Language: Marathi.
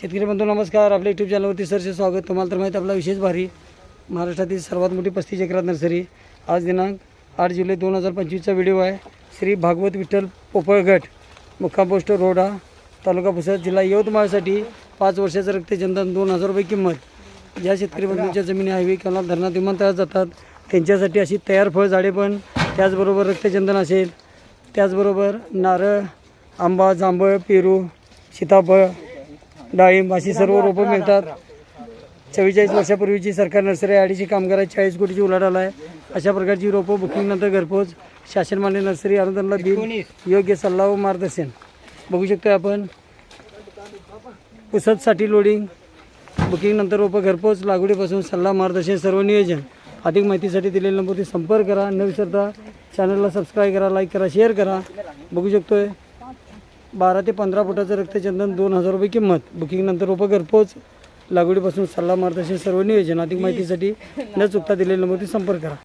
शेतकरी बंधू नमस्कार. आपल्या यूट्यूब चॅनलवरती सरचे स्वागत. तुम्हाला तर माहीत आपला विशेष भारी. महाराष्ट्रातील सर्वात मोठी पस्तीस एकरात नर्सरी. आज दिनांक आठ जुलै दोन हजार पंचवीसचा व्हिडिओ आहे. श्री भागवत विठ्ठल पोपळगट मुक्काम पोस्ट रोडा तालुका पुसद जिल्हा यवतमाळसाठी पाच वर्षाचं रक्तचंदन दोन हजार रुपये किंमत. ज्या शेतकरी बंधूंच्या जमिनी हायवे किंवा धरणात विमानतळात जातात त्यांच्यासाठी अशी तयार फळझाडे पण त्याचबरोबर रक्तचंदन असेल. त्याचबरोबर नारळ आंबा जांभळ पेरू सीताफळ डाळिंब अशी सर्व रोपं मिळतात. चव्वेचाळीस वर्षापूर्वीची सरकार नर्सरी अडीचशे कामगार आहेत चाळीस कोटीची उलाढाल आहे. अशा प्रकारची रोपं बुकिंगनंतर घरपोच शासनमान्य नर्सरी अनुदानला बिल योग्य सल्ला व मार्गदर्शन. बघू शकतो आपण. पुसदसाठी लोडिंग बुकिंगनंतर रोपं घरपोच लागवडीपासून सल्ला मार्गदर्शन सर्व नियोजन. अधिक माहितीसाठी दिलेल्या नंबरवरती संपर्क करा. न विसरता चॅनलला सबस्क्राईब करा लाईक करा शेअर करा. बघू शकतोय. बारा ते पंधरा फुटाचं रक्तचंदन दोन हजार रुपये किंमत. बुकिंगनंतर रोपं घरपोच लागवडीपासून सल्ला मार्गदर्शन सर्व नियोजन. अधिक माहितीसाठी न चुकता दिलेल्या नंबरवरती संपर्क करा.